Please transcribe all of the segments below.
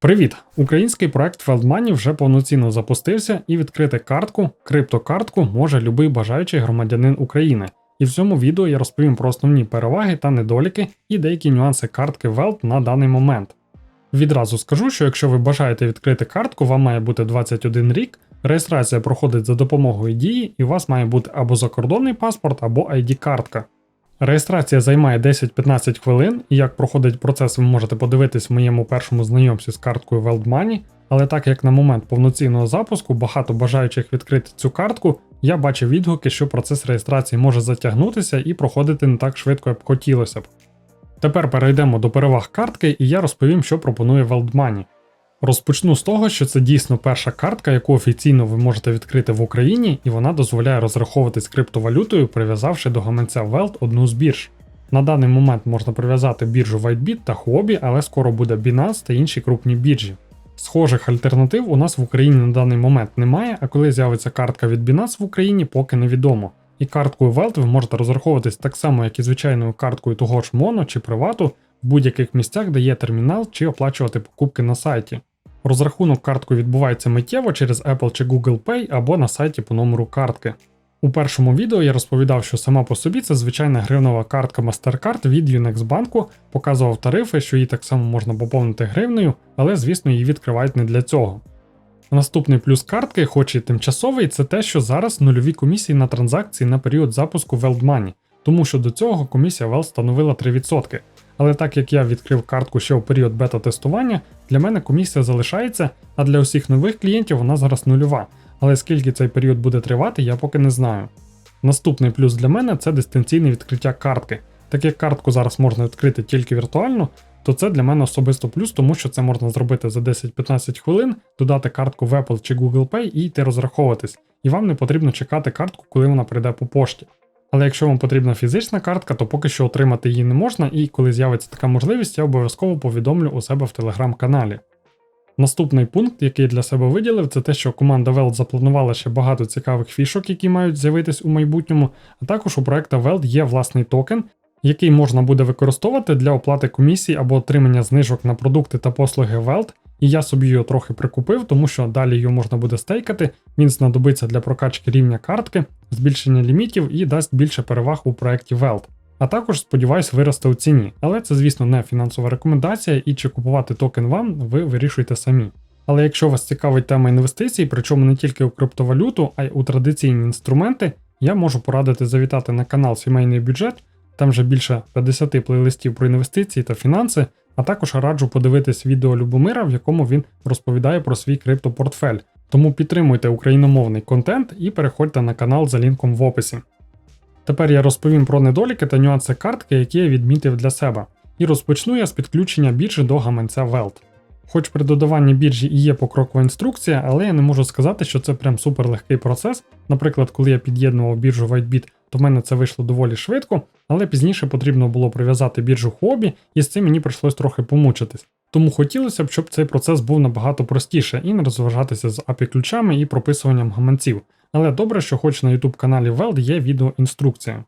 Привіт! Український проект WeldMoney вже повноцінно запустився і відкрити картку, криптокартку може любий бажаючий громадянин України. І в цьому відео я розповім про основні переваги та недоліки і деякі нюанси картки Weld на даний момент. Відразу скажу, що якщо ви бажаєте відкрити картку, вам має бути 21 рік, реєстрація проходить за допомогою дії, і у вас має бути або закордонний паспорт, або ID-картка. Реєстрація займає 10-15 хвилин, і як проходить процес, ви можете подивитись в моєму першому знайомстві з карткою WeldMoney, але так як на момент повноцінного запуску багато бажаючих відкрити цю картку, я бачив відгуки, що процес реєстрації може затягнутися і проходити не так швидко, як хотілося б. Тепер перейдемо до переваг картки, і я розповім, що пропонує WeldMoney. Розпочну з того, що це дійсно перша картка, яку офіційно ви можете відкрити в Україні, і вона дозволяє розраховуватись криптовалютою, прив'язавши до гаманця Weld одну з бірж. На даний момент можна прив'язати біржу WhiteBit та Huobi, але скоро буде Binance та інші крупні біржі. Схожих альтернатив у нас в Україні на даний момент немає, а коли з'явиться картка від Binance в Україні, поки невідомо. І карткою Weld ви можете розраховуватись так само, як і звичайною карткою того ж Mono чи Привату в будь-яких місцях, де є термінал, чи оплачувати покупки на сайті. Розрахунок карткою відбувається миттєво через Apple чи Google Pay або на сайті по номеру картки. У першому відео я розповідав, що сама по собі це звичайна гривнова картка MasterCard від Unex банку, показував тарифи, що її так само можна поповнити гривнею, але звісно її відкривають не для цього. Наступний плюс картки, хоч і тимчасовий, це те, що зараз нульові комісії на транзакції на період запуску WeldMoney, тому що до цього комісія Weld становила 3%. Але так як я відкрив картку ще у період бета-тестування, для мене комісія залишається, а для усіх нових клієнтів вона зараз нульова. Але скільки цей період буде тривати, я поки не знаю. Наступний плюс для мене це дистанційне відкриття картки. Так як картку зараз можна відкрити тільки віртуально, то це для мене особисто плюс, тому що це можна зробити за 10-15 хвилин, додати картку в Apple чи Google Pay і йти розраховуватись. І вам не потрібно чекати картку, коли вона прийде по пошті. Але якщо вам потрібна фізична картка, то поки що отримати її не можна, і коли з'явиться така можливість, я обов'язково повідомлю у себе в телеграм-каналі. Наступний пункт, який я для себе виділив, це те, що команда Weld запланувала ще багато цікавих фішок, які мають з'явитись у майбутньому, а також у проекта Weld є власний токен, який можна буде використовувати для оплати комісій або отримання знижок на продукти та послуги Weld, і я собі його трохи прикупив, тому що далі його можна буде стейкати, він знадобиться для прокачки рівня картки, збільшення лімітів і дасть більше переваг у проєкті Weld. А також, сподіваюсь, виросте у ціні. Але це, звісно, не фінансова рекомендація, і чи купувати токен вам, ви вирішуєте самі. Але якщо вас цікавить тема інвестицій, причому не тільки у криптовалюту, а й у традиційні інструменти, я можу порадити завітати на канал Сімейний бюджет, там вже більше 50 плейлистів про інвестиції та фінанси, а також раджу подивитись відео Любомира, в якому він розповідає про свій криптопортфель. Тому підтримуйте україномовний контент і переходьте на канал за лінком в описі. Тепер я розповім про недоліки та нюанси картки, які я відмітив для себе. І розпочну я з підключення біржі до гаманця Weld. Хоч при додаванні біржі і є покрокова інструкція, але я не можу сказати, що це прям супер легкий процес. Наприклад, коли я під'єднував біржу WhiteBit, то в мене це вийшло доволі швидко, але пізніше потрібно було прив'язати біржу Huobi, і з цим мені прийшлось трохи помучитись. Тому хотілося б, щоб цей процес був набагато простіше і не розважатися з API ключами і прописуванням гаманців. Але добре, що хоч на YouTube каналі Weld є відеоінструкція.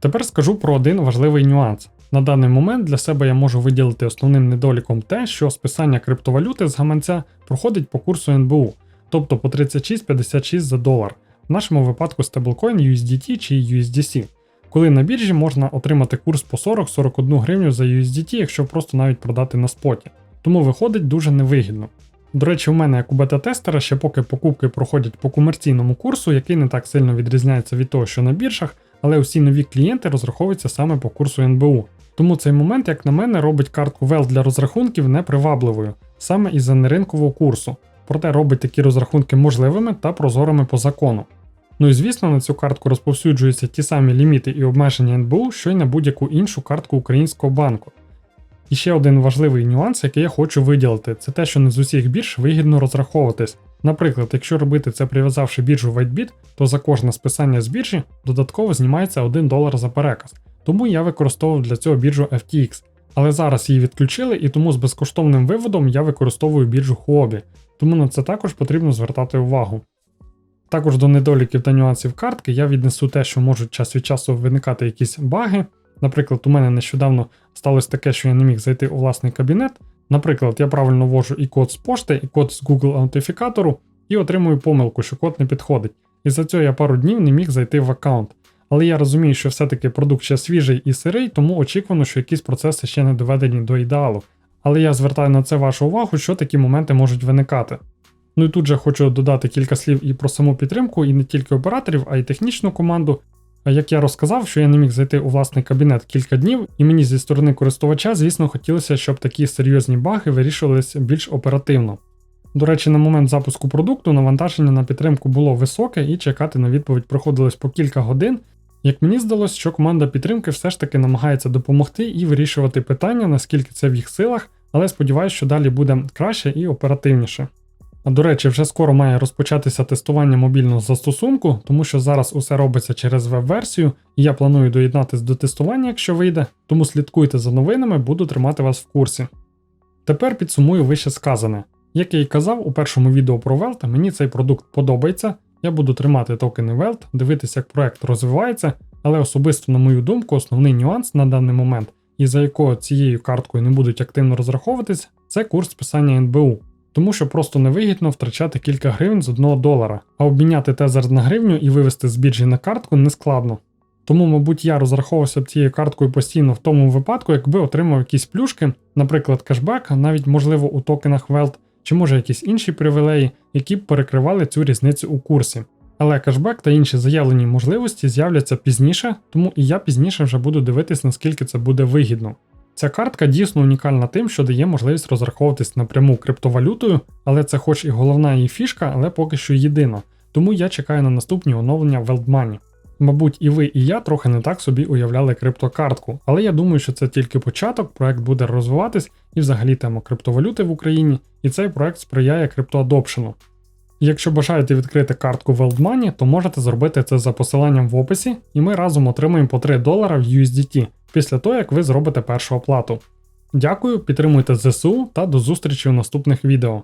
Тепер скажу про один важливий нюанс. На даний момент для себе я можу виділити основним недоліком те, що списання криптовалюти з гаманця проходить по курсу НБУ, тобто по 36,56 за долар, в нашому випадку стеблкоін USDT чи USDC, коли на біржі можна отримати курс по 40-41 гривню за USDT, якщо просто навіть продати на споті. Тому виходить дуже невигідно. До речі, у мене як у бета-тестера ще поки покупки проходять по комерційному курсу, який не так сильно відрізняється від того, що на біржах, але усі нові клієнти розраховуються саме по курсу НБУ. Тому цей момент, як на мене, робить картку Well для розрахунків непривабливою, саме із-за неринкового курсу, проте робить такі розрахунки можливими та прозорими по закону. Ну і звісно, на цю картку розповсюджуються ті самі ліміти і обмеження НБУ, що й на будь-яку іншу картку українського банку. І ще один важливий нюанс, який я хочу виділити, це те, що не з усіх бірж вигідно розраховуватись. Наприклад, якщо робити це прив'язавши біржу WhiteBit, то за кожне списання з біржі додатково знімається 1 долар за переказ. Тому я використовував для цього біржу FTX. Але зараз її відключили, і тому з безкоштовним виводом я використовую біржу Huobi, тому на це також потрібно звертати увагу. Також до недоліків та нюансів картки я віднесу те, що можуть час від часу виникати якісь баги. Наприклад, у мене нещодавно сталося таке, що я не міг зайти у власний кабінет, Наприклад, я правильно ввожу і код з пошти, і код з Google аутентифікатору, і отримую помилку, що код не підходить. І за цього я пару днів не міг зайти в аккаунт. Але я розумію, що все-таки продукт ще свіжий і сирий, тому очікувано, що якісь процеси ще не доведені до ідеалу. Але я звертаю на це вашу увагу, що такі моменти можуть виникати. Ну і тут же хочу додати кілька слів і про саму підтримку, і не тільки операторів, а й технічну команду. Як я розказав, що я не міг зайти у власний кабінет кілька днів, і мені зі сторони користувача, звісно, хотілося, щоб такі серйозні баги вирішувалися більш оперативно. До речі, на момент запуску продукту навантаження на підтримку було високе і чекати на відповідь приходилось по кілька годин. Як мені здалося, що команда підтримки все ж таки намагається допомогти і вирішувати питання, наскільки це в їх силах, але сподіваюся, що далі буде краще і оперативніше. До речі, вже скоро має розпочатися тестування мобільного застосунку, тому що зараз усе робиться через веб-версію, і я планую доєднатись до тестування, якщо вийде, тому слідкуйте за новинами, буду тримати вас в курсі. Тепер підсумую вище сказане. Як я і казав у першому відео про Welt, мені цей продукт подобається. Я буду тримати токени Welt, дивитися, як проект розвивається, але особисто, на мою думку, основний нюанс на даний момент, і за якого цією карткою не будуть активно розраховуватись, це курс списання НБУ. Тому що просто невигідно втрачати кілька гривень з одного долара, а обміняти тезер на гривню і вивести з біржі на картку не складно. Тому, мабуть, я розраховувався б цією карткою постійно в тому випадку, якби отримав якісь плюшки, наприклад, кешбек, навіть можливо у токенах Welt, чи може якісь інші привілеї, які б перекривали цю різницю у курсі. Але кешбек та інші заявлені можливості з'являться пізніше, тому і я пізніше вже буду дивитись, наскільки це буде вигідно. Ця картка дійсно унікальна тим, що дає можливість розраховуватись напряму криптовалютою, але це хоч і головна її фішка, але поки що єдина. Тому я чекаю на наступні оновлення WeldMoney. Мабуть, і ви, і я трохи не так собі уявляли криптокартку, але я думаю, що це тільки початок, проект буде розвиватись і взагалі тема криптовалюти в Україні, і цей проект сприяє криптоадопшену. Якщо бажаєте відкрити картку WeldMoney, то можете зробити це за посиланням в описі, і ми разом отримаємо по 3 долара в USDT після того, як ви зробите першу оплату. Дякую, підтримуйте ЗСУ та до зустрічі у наступних відео.